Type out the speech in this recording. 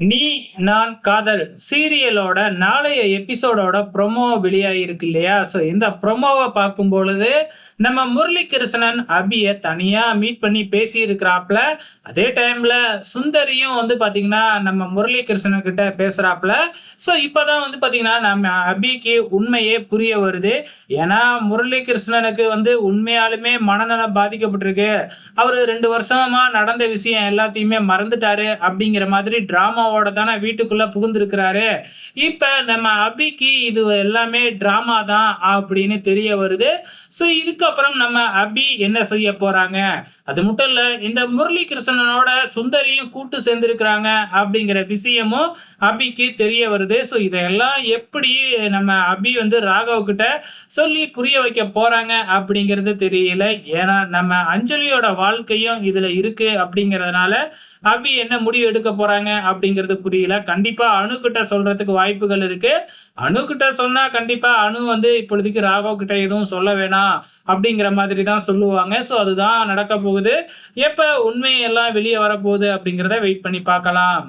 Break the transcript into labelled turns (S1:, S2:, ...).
S1: நீ நான் காதல். சீரியலோட நாளைய எபிசோடோட ப்ரொமோ வெளியாகிருக்கு இல்லையா ஸோ இந்த ப்ரொமோவை பார்க்கும் பொழுது நம்ம முரளி கிருஷ்ணன் அபியை தனியாக மீட் பண்ணி பேசி இருக்கிறாப்புல அதே டைம்ல சுந்தரியும் வந்து பாத்தீங்கன்னா நம்ம முரளி கிருஷ்ணன் கிட்ட பேசுறாப்புல ஸோ இப்போதான் வந்து பாத்தீங்கன்னா நம்ம அபிக்கு உண்மையே புரிய வருது. ஏன்னா முரளி கிருஷ்ணனுக்கு வந்து உண்மையாலுமே மனநலம் பாதிக்கப்பட்டிருக்கு. அவரு ரெண்டு வருஷமா நடந்த விஷயம் எல்லாத்தையுமே மறந்துட்டாரு அப்படிங்கிற மாதிரி டிராமாவோட தானே வீட்டுக்குள்ள புகுந்திருக்கிறாரு. இப்ப நம்ம அபிக்கு இது எல்லாமே டிராமா தான் அப்படின்னு தெரிய வருது. ஸோ இதுக்கப்புறம் நம்ம அபி என்ன செய்ய போறாங்க? அது மட்டும் இல்ல இந்த முரளி கிருஷ்ணனோட சுந்தரியும் கூட்டு சேர்ந்திருக்கிறாங்க அப்படிங்கிற விஷயமும் அபிக்கு தெரிய வருது. ஸோ இதெல்லாம் எப்படி நம்ம அபி வந்து ராகவ் கிட்ட சொல்லி புரிய வைக்க போறாங்க அப்படிங்கிறது தெரியல. ஏன்னா நம்ம அஞ்சலியோட வாழ்க்கையும் இதுல இருக்கு அப்படிங்கிறதுனால அபி என்ன முடிவு எடுக்க போறாங்க அப்படிங்கிறது புரியல. கண்டிப்பா அணு கிட்ட சொல்றதுக்கு வாய்ப்புகள் இருக்கு. அணு கிட்ட சொன்னா கண்டிப்பா அணு வந்து இப்பொழுதுக்கு ராகவ் கிட்ட எதுவும் சொல்ல வேணாம் அப்படிங்கிற மாதிரி தான் சொல்லுவாங்க. ஸோ அதுதான் நடக்க போகுது. எப்ப உண்மையெல்லாம் வெளியே வரப்போகுது அப்படிங்கிறத வெயிட் பண்ணி பார்க்கலாம்.